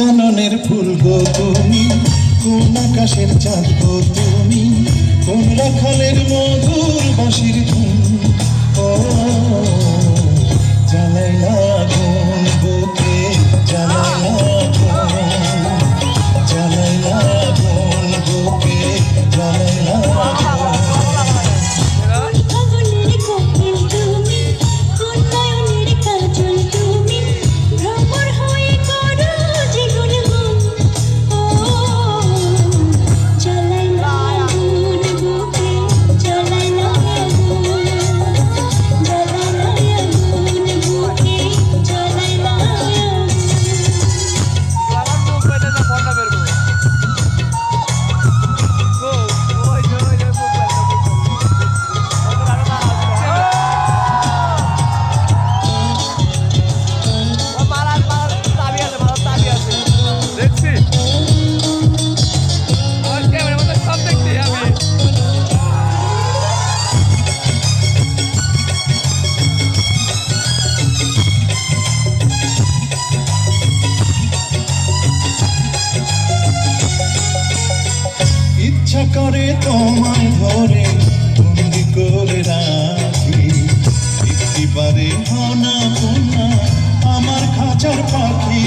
কাননের ফুল গো তুমি কোন আকাশের চাঁদ গো তুমি কোন রাখালের মন করে তোমায় ধরে বন্দি করে রাখি। একটিবারে হনা পোনা আমার খাঁচার পাখি।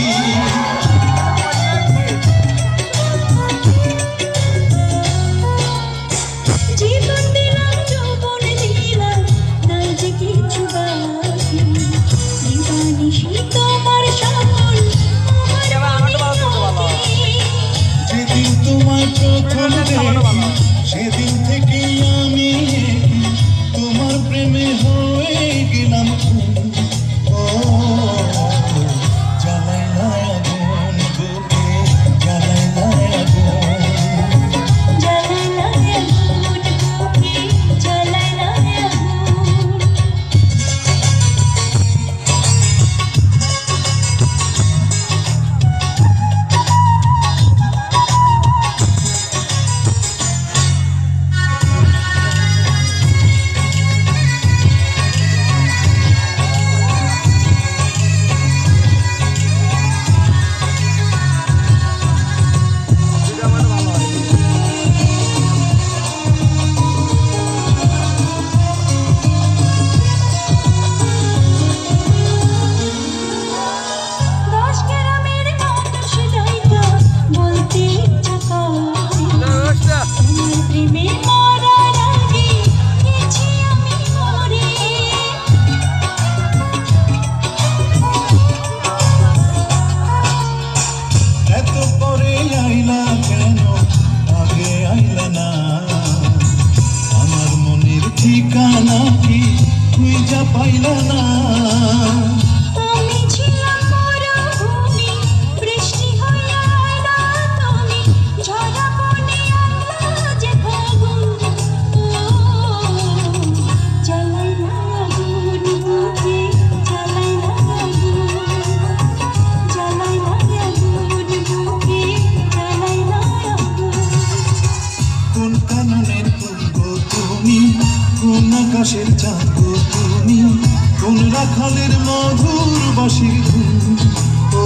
আইলাইলা কেন? আগে আইলা না। আমার মনের ঠিকানা কি? তুই যা পাইলা না। আকাশের চাঁদ তুমি কোন রাখালের মধুর বাসির ও